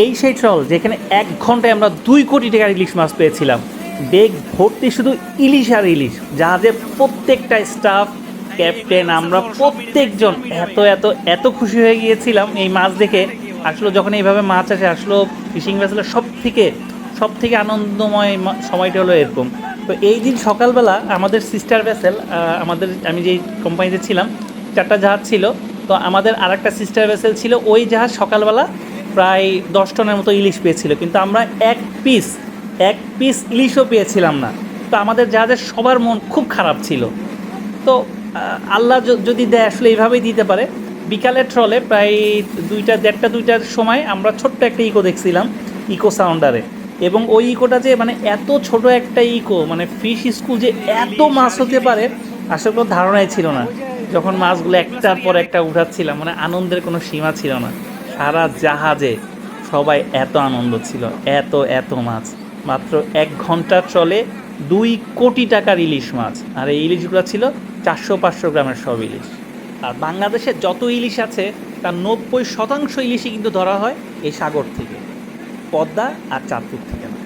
এই সেই ট্রল, যেখানে এক ঘন্টায় আমরা দুই কোটি টাকার ইলিশ মাছ পেয়েছিলাম। বেগ ভর্তি শুধু ইলিশ আর ইলিশ জাহাজের প্রত্যেকটা স্টাফ ক্যাপ্টেন আমরা প্রত্যেকজন এত এত এত খুশি হয়ে গিয়েছিলাম এই মাছ দেখে। আসলে যখন এইভাবে মাছ আসে, আসলো ফিশিং ভেসেলের সব থেকে সব থেকে আনন্দময় সময়টা হলো এরকম। তো এই দিন সকালবেলা আমাদের সিস্টার ভেসেল আমাদের, আমি যেই কোম্পানিতে ছিলাম, চারটা জাহাজ ছিল। তো আমাদের আর একটা সিস্টার ভেসেল ছিল, ওই জাহাজ সকালবেলা প্রায় দশ টনের মতো ইলিশ পেয়েছিল, কিন্তু আমরা এক পিস এক পিস ইলিশও পেয়েছিলাম না। তো আমাদের জাহাজের সবার মন খুব খারাপ ছিল। তো আল্লাহ যদি দেয়, আসলে এইভাবেই দিতে পারে। বিকালের ট্রলে প্রায় দুইটা, দেড়টা, দুইটার সময় আমরা ছোট্ট একটা ইকো দেখছিলাম ইকো সাউন্ডারে এবং ওই ইকোটা যে মানে এত ছোট একটা ইকো মানে ফিশ স্কুল যে এত মাছ হতে পারে, আসলে কোনো ধারণাই ছিল না। যখন মাছগুলো একটার পর একটা উঠাচ্ছিলাম মানে আনন্দের কোনো সীমা ছিল না। সারা জাহাজে সবাই এত আনন্দ ছিল, এত এত মাছ। মাত্র এক ঘণ্টা চলে দুই কোটি টাকার ইলিশ মাছ। আর এই ইলিশগুলো ছিল চারশো পাঁচশো গ্রামের সব ইলিশ। আর বাংলাদেশে যত ইলিশ আছে, তার নব্বই শতাংশ ইলিশই কিন্তু ধরা হয় এই সাগর থেকে, পদ্মা আর চাঁদপুর থেকে। না